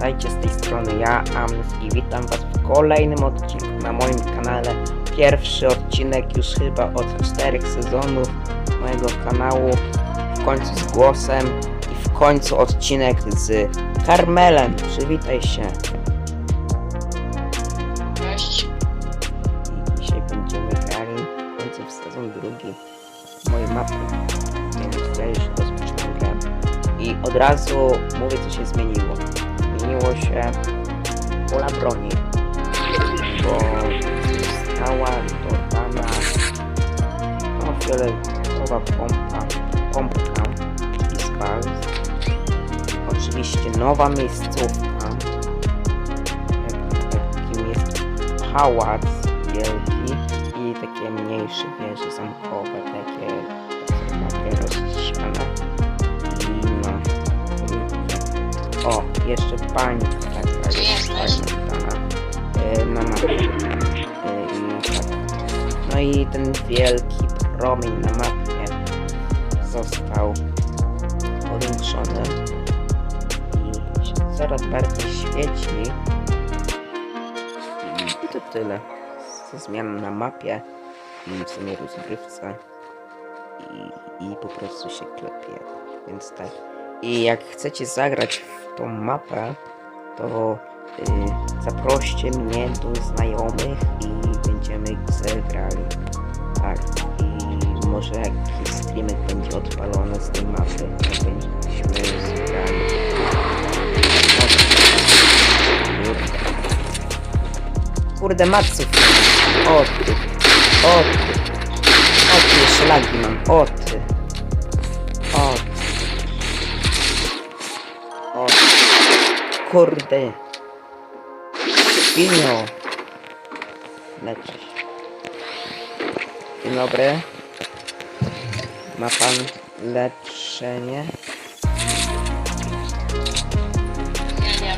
witajcie z tej strony ja, Amnes i witam was w kolejnym odcinku na moim kanale. Pierwszy odcinek już chyba od czterech sezonów mojego kanału, w końcu z głosem i w końcu odcinek z Karmelem. Przywitaj się. Cześć. I dzisiaj będziemy grali w końcu w sezon drugi mojej mapy, więc ja już rozpoczynam grę. I od razu mówię co się zmieniło. Zmieniło się pola broni, bo została dodana no, fioletowa pompa, pompka i spals. Oczywiście nowa miejscówka, jak- jakim jest pałac wielki i takie mniejsze wieże zamkowe, takie, takie rozsiane. I no. O, jeszcze bańka taka Gdzie jest jesteś? fajna dana, e, na mapie. E, tak. No i ten wielki promień na mapie został powiększony i się coraz bardziej świeci. I to tyle. Ze zmian na mapie i w sumie rozgrywce. I, I po prostu się klepie. Więc tak. I jak chcecie zagrać w tą mapę, to y, zaproście mnie do znajomych i będziemy zagrali. Tak. I może jakiś streamek będzie odpalony z tej mapy, żebyśmy zagrali. Kurde. Kurde, Matsów. O ty. O ty. O ty, mam. O ty. Kurde. Świnio. Leczę się. Dzień dobry. Ma pan leczenie? Nie, nie.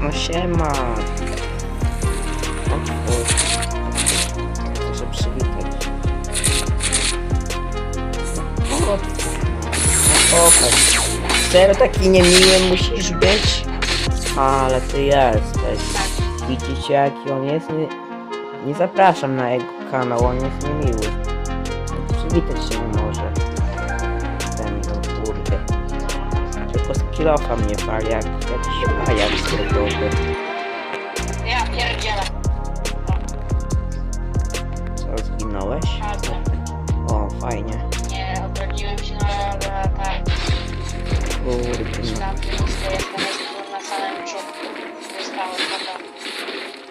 No siema. Serio taki niemiły musisz być? Ale ty jesteś. Widzicie jaki on jest? Nie, nie zapraszam na jego kanał, on jest niemiły. Przywitać się nie może. Ten no kurde. Tylko z kilofa mnie pali jak jakiś pajak drogowy. Ja pierdzielę. Co, zginąłeś? O, fajnie.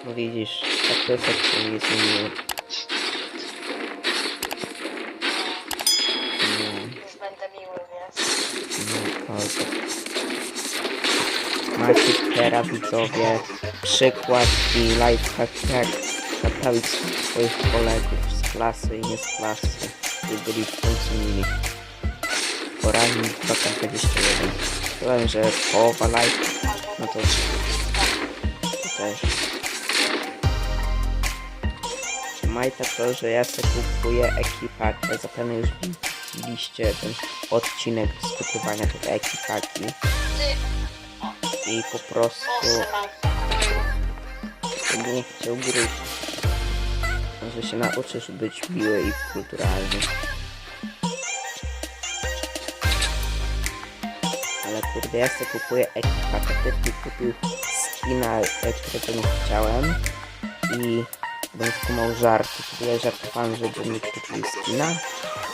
No widzisz, tak to jest jak się jest. No, Już będę miły, więc. no, to- Macie teraz widzowie przykład i lifehack jak naprawić swoich kolegów z klasy i nie z klasy, by byli w końcu mili. Poranik 221. Powiem, że połowa life, no to, też. Majta to, że ja sobie kupuję ekipaki, zapewne już widzieliście ten odcinek z kupowania tych ekipaki i po prostu nie chciał gryźć. Się nauczysz być miły i kulturalny. Kurde, ja sobie kupuję ekipaka, ty kupił skina, e, którego nie chciałem i bym skumał żarty, tyle żartowałem, żeby mi kupił skina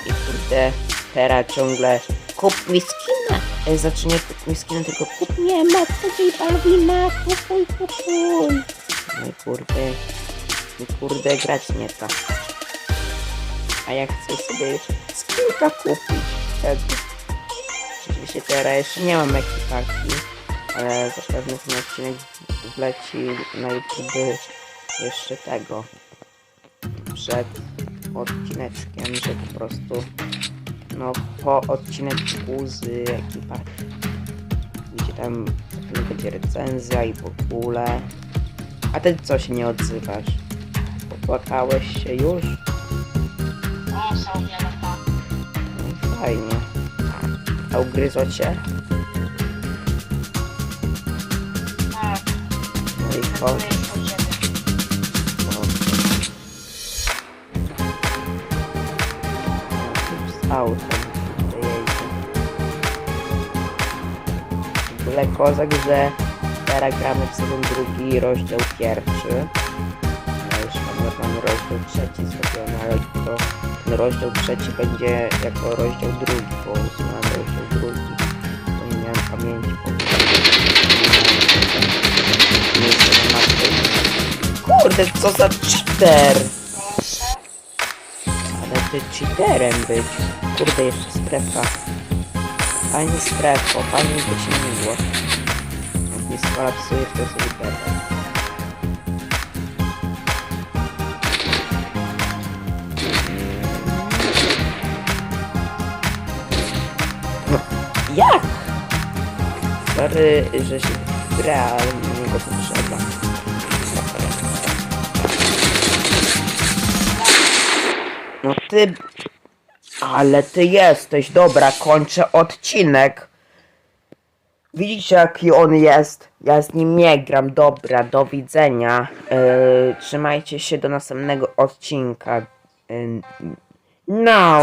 i kurde, teraz ciągle kup mi skina, e, znaczy nie kup mi skina, tylko kup mnie matko J Balvina, kupuj, kupuj. No i kurde, i kurde grać nie to. A ja chcę sobie skilka kupić wtedy. Oczywiście teraz jeszcze nie mam ekipaki, ale zapewne ten odcinek wleci na YouTube jeszcze tego przed odcineczkiem, że po prostu no po odcineczku z ekipaki. Gdzie tam będzie recenzja i w ogóle. A ty co się nie odzywasz? Popłakałeś się już? O, są wiele tam. fajnie. A ugryzło cię? Tak, No i ciebie. Z autem. W ogóle kozak, że teraz gramy w sezon drugi, rozdział pierwszy. Rozdział trzeci zrobiony, ale to ten rozdział trzeci będzie jako rozdział drugi, bo usunąłem rozdział drugi. Bo nie miałem pamięci po Nie jestem na Kurde, co za cheater! Ale ty cheaterem być. Kurde, jeszcze strefa. Fajnie strefo, fajnie by się miło. Nie skolapsujesz, to sobie będę. Sorry, że się gra, ale mnie go potrzeba. No ty... Ale ty jesteś, dobra, kończę odcinek. Widzicie jaki on jest? Ja z nim nie gram, dobra, do widzenia. Yy, trzymajcie się do następnego odcinka. Yy, no.